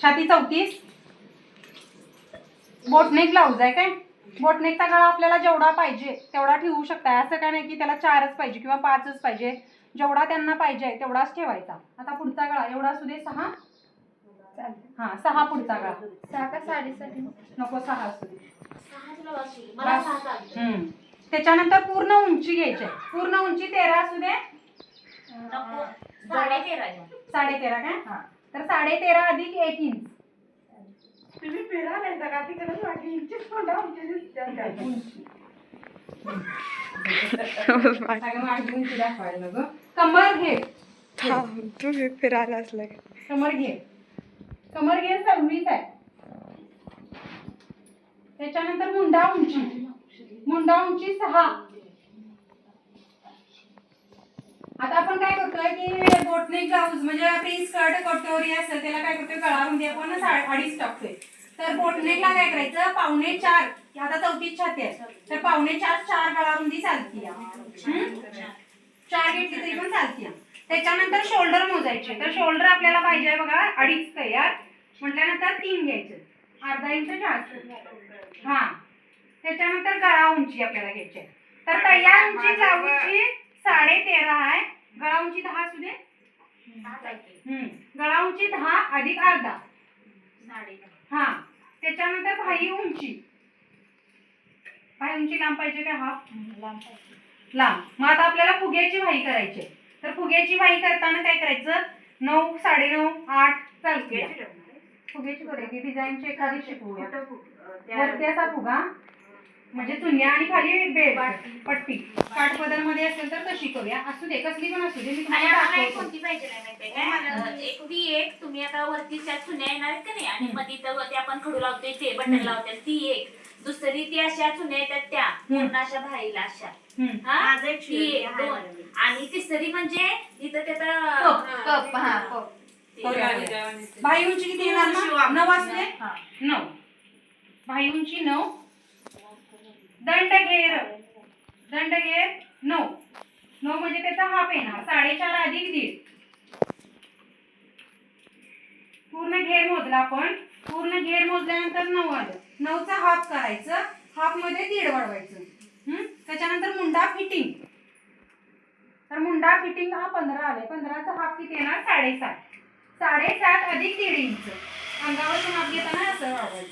छाती चौतीस. Boat neck blouse आहे काय? बोटनेकचा गळा आपल्याला जेवढा पाहिजे तेवढा ठेवू शकताय असं काय नाही की त्याला चारच पाहिजे किंवा पाचच पाहिजे. जेवढा त्यांना पाहिजे तेवढाच ठेवायचा. आता पुढचा गळा एवढा असू दे सहा. हा सहा पुढचा गळा. सहा का साडेसाठी नको सहा असू दे. हम्म. त्याच्यानंतर पूर्ण उंची घ्यायची आहे. पूर्ण उंची तेरा असू दे. साडे तेरा काय? तर साडे तेरा अधिक एक इंच. तुम्ही तिकडे वाटली इंचीच आमची दिसते कमर घे. तुम्ही फिरायला असलाय कमर घे. कमर घे सव्वीस आहे. त्याच्यानंतर मुंडा उंची. मुंडा उंची सहा. आता आपण काय करतोय की बोटने ब्लाऊज म्हणजे आपली स्कर्ट कटोरी असेल त्याला काय करतोय गळामध्ये आपण अडीच टाकतोय तर बोटनेकला काय करायचं? पावणे चार आता चौथी छाती आहे. तर पावणे चार चार गळारुंदी चालती चार घेतली तरी पण चालती त्याच्यानंतर शोल्डर मोजायचे तर शोल्डर आपल्याला पाहिजे बघा अडीच तयार. म्हटल्यानंतर तीन घ्यायचे. अर्धा इंच जास्त हा. त्याच्यानंतर गळा उंची आपल्याला घ्यायची आहे. तर तयार उंची साडे तेरा आहे. गळा उंची दहा असू दे. दहा चालते. हम्म. गळा उंची दहा अधिक अर्धा. हा. त्याच्यानंतर भाई उंची. भाई उंची लांब पाहिजे का हाफ लांब मग आता आपल्याला फुग्याची भाई करायची. तर फुग्याची भाई करताना काय करायचं? नऊ साडेनऊ आठ चालते. फुग्याची करायची डिझाईनची एखादी त्या- वरती असा फुगा. म्हणजे चुन्या आणि खाली बेड पाटी. पट्टी. काठपदरमध्ये असेल तर तशी करूया. असू दे कसली पण असू दे मी आणि तुम्हाला आम्हाला एक दाखवतो. कोणती पाहिजे नाही माहितीये काय? अं, एक वी एक तुम्ही आता वरती त्या चुन्या येणार आहेत का नाही आणि. मध्ये तर वरती आपण खडू लावतोय ते बटन हम्म. लावते ती एक. दुसरी ती अशा चुन्या येतात त्या पूर्ण अशा भाईला अशा. हम्म. हा? ती एक दोन. आणि तिसरी म्हणजे इथं कप, त्याचा कप, हा, कप. ते- भाई उंची किती येणार ना नऊ असू दे हा. नऊ. भाई उंची नऊ दंड घेर दंड घेर नऊ. नऊ म्हणजे त्याचा हाफ येणार साडेचार अधिक दीड. पूर्ण घेर मोजला आपण. पूर्ण घेर मोजल्यानंतर नऊ आलं. नऊचा हाफ करायचं. हाफमध्ये दीड वाढवायचं. हम्म? त्याच्यानंतर मुंडा फिटिंग तर मुंडा फिटिंग हा पंधरा आले पंधराचा हाफ किती येणार? साडेसात. साडेसात अधिक दीड इंच. अंगावरचं माप घेताना असं वाढवायचं.